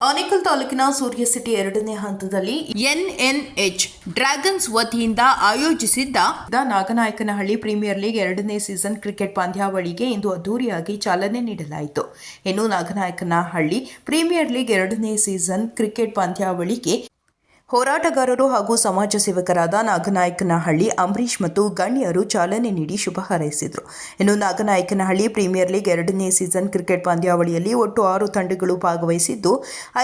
ಆನೇಕಲ್ ತಾಲೂಕಿನ ಸೂರ್ಯ ಸಿಟಿ ಎರಡನೇ ಹಂತದಲ್ಲಿ ಎನ್ಎನ್ಎಚ್ ಡ್ರ್ಯಾಗನ್ಸ್ ವತಿಯಿಂದ ಆಯೋಜಿಸಿದ್ದ ದ ನಾಗನಾಯಕನಹಳ್ಳಿ ಪ್ರೀಮಿಯರ್ ಲೀಗ್ ಎರಡನೇ ಸೀಸನ್ ಕ್ರಿಕೆಟ್ ಪಂದ್ಯಾವಳಿಗೆ ಇಂದು ಅದ್ದೂರಿಯಾಗಿ ಚಾಲನೆ ನೀಡಲಾಯಿತು. ಇನ್ನು ನಾಗನಾಯಕನಹಳ್ಳಿ ಪ್ರೀಮಿಯರ್ ಲೀಗ್ ಎರಡನೇ ಸೀಸನ್ ಕ್ರಿಕೆಟ್ ಪಂದ್ಯಾವಳಿಗೆ ಹೋರಾಟಗಾರರು ಹಾಗೂ ಸಮಾಜ ಸೇವಕರಾದ ನಾಗನಾಯಕನಹಳ್ಳಿ ಅಂಬರೀಷ್ ಮತ್ತು ಗಣ್ಯರು ಚಾಲನೆ ನೀಡಿ ಶುಭ ಹಾರೈಸಿದರು. ಇನ್ನು ನಾಗನಾಯಕನಹಳ್ಳಿ ಪ್ರೀಮಿಯರ್ ಲೀಗ್ ಎರಡನೇ ಸೀಸನ್ ಕ್ರಿಕೆಟ್ ಪಂದ್ಯಾವಳಿಯಲ್ಲಿ ಒಟ್ಟು ಆರು ತಂಡಗಳು ಭಾಗವಹಿಸಿದ್ದು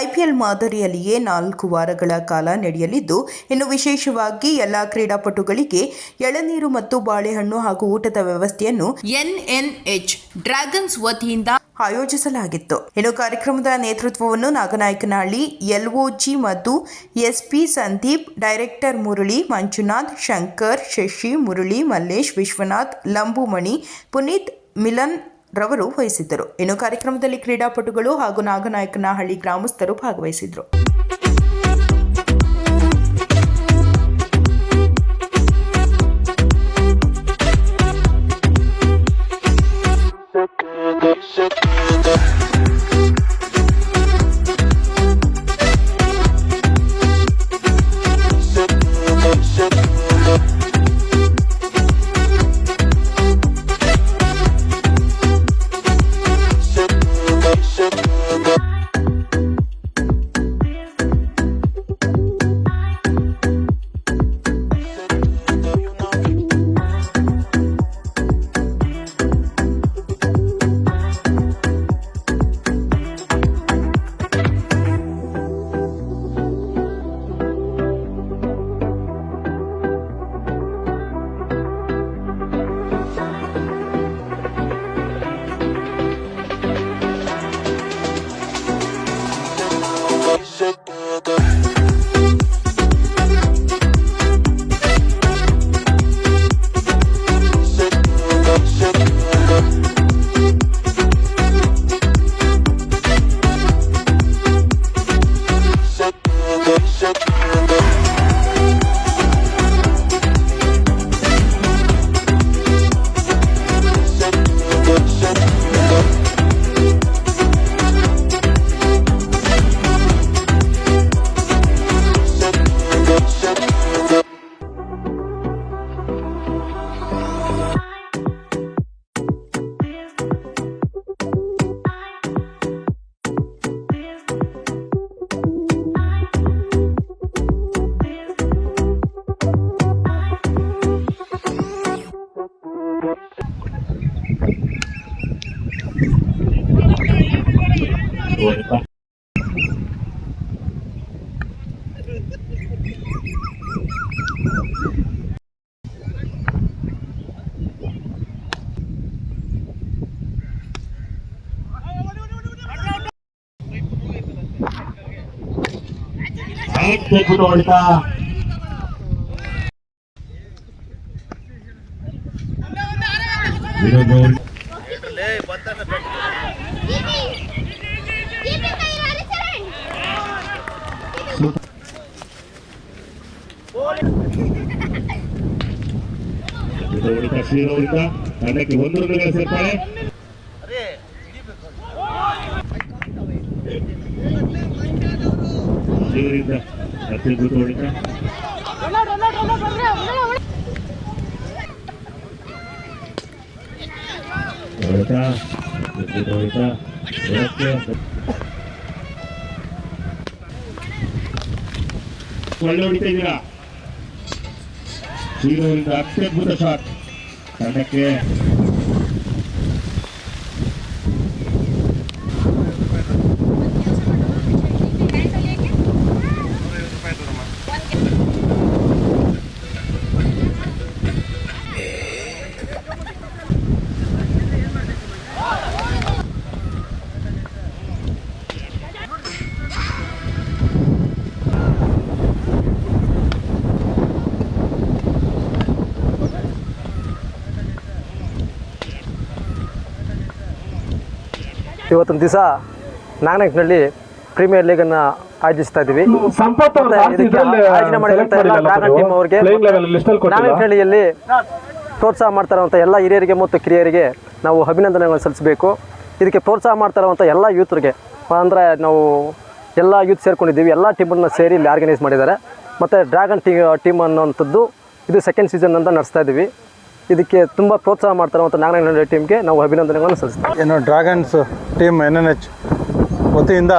ಐಪಿಎಲ್ ಮಾದರಿಯಲ್ಲಿಯೇ ನಾಲ್ಕು ವಾರಗಳ ಕಾಲ ನಡೆಯಲಿದ್ದು, ಇನ್ನು ವಿಶೇಷವಾಗಿ ಎಲ್ಲ ಕ್ರೀಡಾಪಟುಗಳಿಗೆ ಎಳನೀರು ಮತ್ತು ಬಾಳೆಹಣ್ಣು ಹಾಗೂ ಊಟದ ವ್ಯವಸ್ಥೆಯನ್ನು ಎನ್ಎನ್ಎಚ್ ಡ್ರ್ಯಾಗನ್ಸ್ ವತಿಯಿಂದ ಆಯೋಜಿಸಲಾಗಿತ್ತು. ಇನ್ನು ಕಾರ್ಯಕ್ರಮದ ನೇತೃತ್ವವನ್ನು ನಾಗನಾಯಕನಹಳ್ಳಿ, ಎಲ್ಒಜಿ ಮತ್ತು ಎಸ್ಪಿ ಸಂದೀಪ್, ಡೈರೆಕ್ಟರ್ ಮುರಳಿ, ಮಂಜುನಾಥ್, ಶಂಕರ್, ಶಶಿ, ಮುರಳಿ, ಮಲ್ಲೇಶ್, ವಿಶ್ವನಾಥ್, ಲಂಬುಮಣಿ, ಪುನೀತ್ ಮಿಲನ್ ರವರು ವಹಿಸಿದ್ದರು. ಇನ್ನು ಕಾರ್ಯಕ್ರಮದಲ್ಲಿ ಕ್ರೀಡಾಪಟುಗಳು ಹಾಗೂ ನಾಗನಾಯಕನಹಳ್ಳಿ ಗ್ರಾಮಸ್ಥರು ಭಾಗವಹಿಸಿದ್ರು. ಅದ್ಭುತ ಹೊಡೆತ ವಿನೋದ್ ನೋಡಿ ಅದ್ಭುತ ಹೊಡೆತ ಶ್ರೀರ ಹೊಡೆತ ತಂಡಕ್ಕೆ ಒಂದು ರನ್ಗಳ ಸೇರ್ಪಡೆ ಶ್ರೀವರಿಂದ ಅತ್ಯದ್ಭುತ ಹೊಡೆತ ಹೊಡೆತ ಅದ್ಭುತ ಹೊಡೆತ ಹೊರಕ್ಕೆ ಒಳ್ಳೆ ಹೊಡಿತಾ ಇದ್ದೀರಾ ಶ್ರೀರವರಿಂದ ಅತ್ಯದ್ಭುತ ಶಾಟ್ ತಂಡಕ್ಕೆ ಇವತ್ತೊಂದು ದಿವಸ ನಾಗನಕ್ನಲ್ಲಿ ಪ್ರೀಮಿಯರ್ ಲೀಗನ್ನು ಆಯೋಜಿಸ್ತಾ ಇದ್ದೀವಿ. ಆಯೋಜನೆ ಮಾಡಿದಂಥ ಎಲ್ಲ ಡ್ರಾಗನ್ ಟೀಮ್ ಅವರಿಗೆ ನಾಗನಹಳ್ಳಿಯಲ್ಲಿ ಪ್ರೋತ್ಸಾಹ ಮಾಡ್ತಾ ಇರುವಂಥ ಎಲ್ಲ ಹಿರಿಯರಿಗೆ ಮತ್ತು ಕಿರಿಯರಿಗೆ ನಾವು ಅಭಿನಂದನೆಗಳನ್ನು ಸಲ್ಲಿಸಬೇಕು. ಇದಕ್ಕೆ ಪ್ರೋತ್ಸಾಹ ಮಾಡ್ತಾ ಇರುವಂಥ ಎಲ್ಲ ಯೂತ್ರಿಗೆ ಅಂದರೆ ನಾವು ಎಲ್ಲ ಯೂತ್ ಸೇರ್ಕೊಂಡಿದ್ದೀವಿ. ಎಲ್ಲ ಟೀಮನ್ನು ಸೇರಿ ಇಲ್ಲಿ ಆರ್ಗನೈಸ್ ಮಾಡಿದ್ದಾರೆ. ಮತ್ತು ಡ್ರ್ಯಾಗನ್ ಟೀ ಟೀಮ್ ಅನ್ನೋವಂಥದ್ದು ಇದು ಸೆಕೆಂಡ್ ಸೀಸನ್ ಅಂತ ನಡೆಸ್ತಾ ಇದ್ದೀವಿ. ಇದಕ್ಕೆ ತುಂಬ ಪ್ರೋತ್ಸಾಹ ಮಾಡ್ತಾರೆ ಮತ್ತು ನಾಗನಹಳ್ಳಿ ಟೀಮ್ಗೆ ನಾವು ಅಭಿನಂದನೆಗಳನ್ನು ಸಲ್ಲಿಸ್ತೀವಿ. ಏನು dragons team N N H ವತಿಯಿಂದ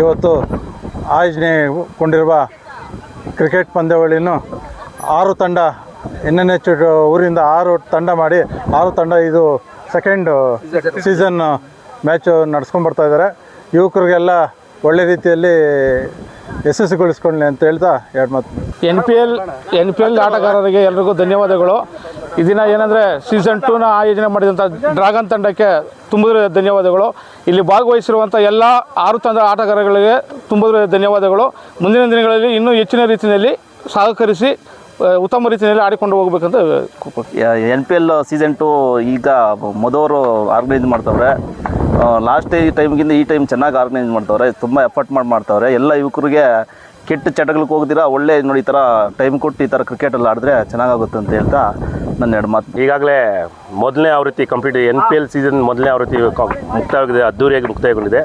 ಇವತ್ತು ಆಯೋಜನೆಗೊಂಡಿರುವ ಕ್ರಿಕೆಟ್ ಪಂದ್ಯಾವಳಿಯನ್ನು ಆರು ತಂಡ ಎನ್ ಎನ್ ಎಚ್ ಊರಿಂದ ಆರು ತಂಡ ಮಾಡಿ, ಆರು ತಂಡ ಇದು ಸೆಕೆಂಡ್ ಸೀಸನ್ ಮ್ಯಾಚು ನಡೆಸ್ಕೊಂಡು ಬರ್ತಾ ಇದ್ದಾರೆ. ಯುವಕರಿಗೆಲ್ಲ ಒಳ್ಳೆ ರೀತಿಯಲ್ಲಿ ಯಶಸ್ಸುಗೊಳಿಸ್ಕೊಳ್ಳಿ ಅಂತ ಹೇಳ್ತಾ ಎರಡು ಮಾತು. N P L N P L ಆಟಗಾರರಿಗೆ ಎಲ್ರಿಗೂ ಧನ್ಯವಾದಗಳು. ಈ ದಿನ ಏನಂದರೆ ಸೀಸನ್ ಟೂನ ಆಯೋಜನೆ ಮಾಡಿದಂಥ ಡ್ರಾಗನ್ ತಂಡಕ್ಕೆ ತುಂಬಿದ್ರೆ ಧನ್ಯವಾದಗಳು. ಇಲ್ಲಿ ಭಾಗವಹಿಸಿರುವಂಥ ಎಲ್ಲ ಆರು ತಂಡ ಆಟಗಾರಗಳಿಗೆ ತುಂಬಿದ್ರೆ ಧನ್ಯವಾದಗಳು. ಮುಂದಿನ ದಿನಗಳಲ್ಲಿ ಇನ್ನೂ ಹೆಚ್ಚಿನ ರೀತಿಯಲ್ಲಿ ಸಹಕರಿಸಿ ಉತ್ತಮ ರೀತಿಯಲ್ಲಿ ಆಡಿಕೊಂಡು ಹೋಗ್ಬೇಕಂತ N P L season two ಈಗ ಮೊದವರು ಆರ್ಗನೈಸ್ ಮಾಡ್ತವ್ರೆ. ಲಾಸ್ಟ್ ಈ ಟೈಮ್ಗಿಂತ ಈ ಟೈಮ್ ಚೆನ್ನಾಗಿ ಆರ್ಗನೈಸ್ ಮಾಡ್ತವ್ರೆ. ತುಂಬ ಎಫರ್ಟ್ ಮಾಡಿ ಮಾಡ್ತವ್ರೆ. ಎಲ್ಲ ಯುವಕರಿಗೆ ಕೆಟ್ಟ ಚಟಗಳಿಗೆ ಹೋಗ್ದಿರಾ ಒಳ್ಳೆ ನೋಡಿ ಈ ಥರ ಟೈಮ್ ಕೊಟ್ಟು ಈ ಥರ ಕ್ರಿಕೆಟಲ್ಲಿ ಆಡಿದ್ರೆ ಚೆನ್ನಾಗಾಗುತ್ತೆ ಅಂತ ಹೇಳ್ತಾ ನನ್ನ ಎರಡು ಮಾತು. ಈಗಾಗಲೇ ಮೊದಲನೇ ಆವೃತ್ತಿ complete N P L season ಮೊದಲನೇ ಆವೃತ್ತಿ ಕ- ಮುಕ್ತಾಯವಾಗಿದೆ ಅದ್ದೂರಿಯಾಗಿ ಮುಕ್ತಾಯಗೊಂಡಿದೆ.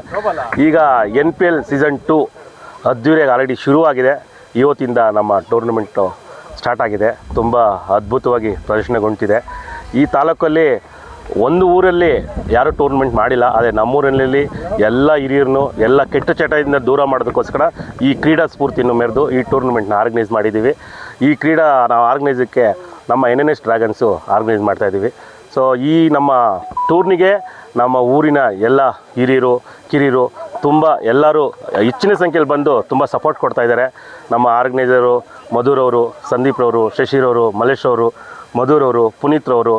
ಈಗ N P L season two ಅದ್ದೂರಿಯಾಗಿ ಆಲ್ರೆಡಿ ಶುರುವಾಗಿದೆ. ಇವತ್ತಿಂದ ನಮ್ಮ ಟೂರ್ನಮೆಂಟು ಸ್ಟಾರ್ಟ್ ಆಗಿದೆ. ತುಂಬ ಅದ್ಭುತವಾಗಿ ಪ್ರದರ್ಶನಗೊಂಡಿದೆ. ಈ ತಾಲೂಕಲ್ಲಿ ಒಂದು ಊರಲ್ಲಿ ಯಾರೂ ಟೂರ್ನಮೆಂಟ್ ಮಾಡಿಲ್ಲ. ಆದರೆ ನಮ್ಮೂರಿನಲ್ಲಿ ಎಲ್ಲ ಹಿರಿಯರನ್ನು, ಎಲ್ಲ ಕೆಟ್ಟ ಚಟದಿಂದ ದೂರ ಮಾಡೋದಕ್ಕೋಸ್ಕರ ಈ ಕ್ರೀಡಾ ಸ್ಫೂರ್ತಿಯನ್ನು ಮೆರೆದು ಈ ಟೂರ್ನಮೆಂಟ್ನ ಆರ್ಗನೈಸ್ ಮಾಡಿದ್ದೀವಿ. ಈ ಕ್ರೀಡಾ ನಾವು ಆರ್ಗನೈಸಕ್ಕೆ ನಮ್ಮ N N S dragons organise ಮಾಡ್ತಾಯಿದ್ದೀವಿ ಸೊ ಈ ನಮ್ಮ ಟೂರ್ನಿಗೆ ನಮ್ಮ ಊರಿನ ಎಲ್ಲ ಹಿರಿಯರು, ಕಿರಿಯರು ತುಂಬ ಎಲ್ಲರೂ ಹೆಚ್ಚಿನ ಸಂಖ್ಯೆಯಲ್ಲಿ ಬಂದು ತುಂಬ ಸಪೋರ್ಟ್ ಕೊಡ್ತಾ ಇದ್ದಾರೆ. ನಮ್ಮ ಆರ್ಗನೈಸರು ಮಧುರವರು, ಸಂದೀಪ್ರವರು, ಶಶಿರವರು, ಮಲ್ಲೇಶ್ ಅವರು ಮಧುರವರು ಪುನೀತ್ರವರು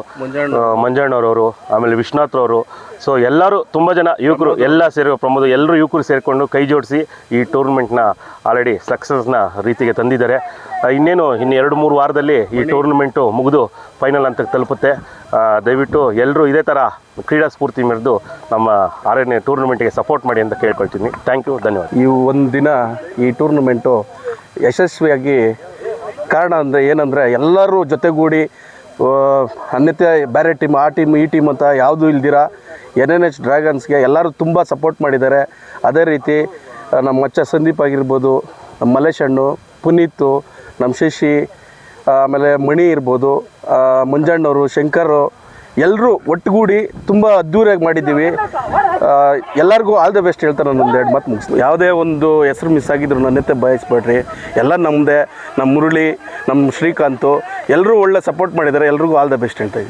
ಮಂಜಣ್ಣವರವರು ಆಮೇಲೆ ವಿಶ್ವನಾಥ್ರವರು ಸೊ ಎಲ್ಲರೂ ತುಂಬ ಜನ ಯುವಕರು ಎಲ್ಲ ಸೇರಿ ಪ್ರಮೋದ್ ಎಲ್ಲರೂ ಯುವಕರು ಸೇರಿಕೊಂಡು ಕೈ ಜೋಡಿಸಿ ಈ ಟೂರ್ನಮೆಂಟ್ನ ಆಲ್ರೆಡಿ ಸಕ್ಸಸ್ನ ರೀತಿಗೆ ತಂದಿದ್ದಾರೆ. ಇನ್ನೇನು ಇನ್ನು ಎರಡು ಮೂರು ವಾರದಲ್ಲಿ ಈ ಟೂರ್ನಮೆಂಟು ಮುಗಿದು ಫೈನಲ್ ಅಂತ ತಲುಪುತ್ತೆ. ದಯವಿಟ್ಟು ಎಲ್ಲರೂ ಇದೇ ಥರ ಕ್ರೀಡಾ ಸ್ಫೂರ್ತಿ ಮೆರೆದು ನಮ್ಮ ಆರನೇ ಟೂರ್ನಮೆಂಟ್ಗೆ ಸಪೋರ್ಟ್ ಮಾಡಿ ಅಂತ ಕೇಳ್ಕೊಳ್ತೀನಿ. ಥ್ಯಾಂಕ್ ಯು ಧನ್ಯವಾದ. ಈ ಒಂದು ದಿನ ಈ ಟೂರ್ನಮೆಂಟು ಯಶಸ್ವಿಯಾಗಿ ಕಾರಣ ಅಂದರೆ ಏನಂದರೆ ಎಲ್ಲರೂ ಜೊತೆಗೂಡಿ ಅನ್ಯತೆ ಬೇರೆ ಟೀಮ್ ಆ ಟೀಮ್ ಈ ಟೀಮ್ ಅಂತ ಯಾವುದೂ ಇಲ್ದಿರ ಎನ್ ಎನ್ ಎಚ್ ಡ್ರ್ಯಾಗನ್ಸ್ಗೆ ಎಲ್ಲರೂ ತುಂಬ ಸಪೋರ್ಟ್ ಮಾಡಿದ್ದಾರೆ. ಅದೇ ರೀತಿ ನಮ್ಮ ಮಚ್ಚ ಸಂದೀಪ್ ಆಗಿರ್ಬೋದು, ನಮ್ಮ ಮಲೇಶ್ ಹಣ್ಣು ಪುನೀತು, ನಮ್ಮ ಶಶಿ, ಆಮೇಲೆ ಮಣಿ ಇರ್ಬೋದು ಮಂಜಣ್ಣವರು, ಶಂಕರು ಎಲ್ಲರೂ ಒಟ್ಟುಗೂಡಿ ತುಂಬ ಅದ್ದೂರಿಯಾಗಿ ಮಾಡಿದ್ದೀವಿ. ಎಲ್ಲರಿಗೂ ಆಲ್ ದ ಬೆಸ್ಟ್ ಹೇಳ್ತಾರೆ ನಾನು ಒಂದು ಎರಡು ಮಾತು ಮುಗಿಸ್ತು ಯಾವುದೇ ಒಂದು ಹೆಸರು ಮಿಸ್ ಆಗಿದ್ರು ನನ್ನತ್ತೆ ಬಯಸ್ಬೇಡ್ರಿ. ಎಲ್ಲ ನಮ್ಮದೇ ನಮ್ಮ ಮುರುಳಿ ನಮ್ಮ ಶ್ರೀಕಾಂತು, ಎಲ್ಲರೂ ಒಳ್ಳೆ ಸಪೋರ್ಟ್ ಮಾಡಿದ್ದಾರೆ. ಎಲ್ರಿಗೂ ಆಲ್ ದ ಬೆಸ್ಟ್ ಹೇಳ್ತಾ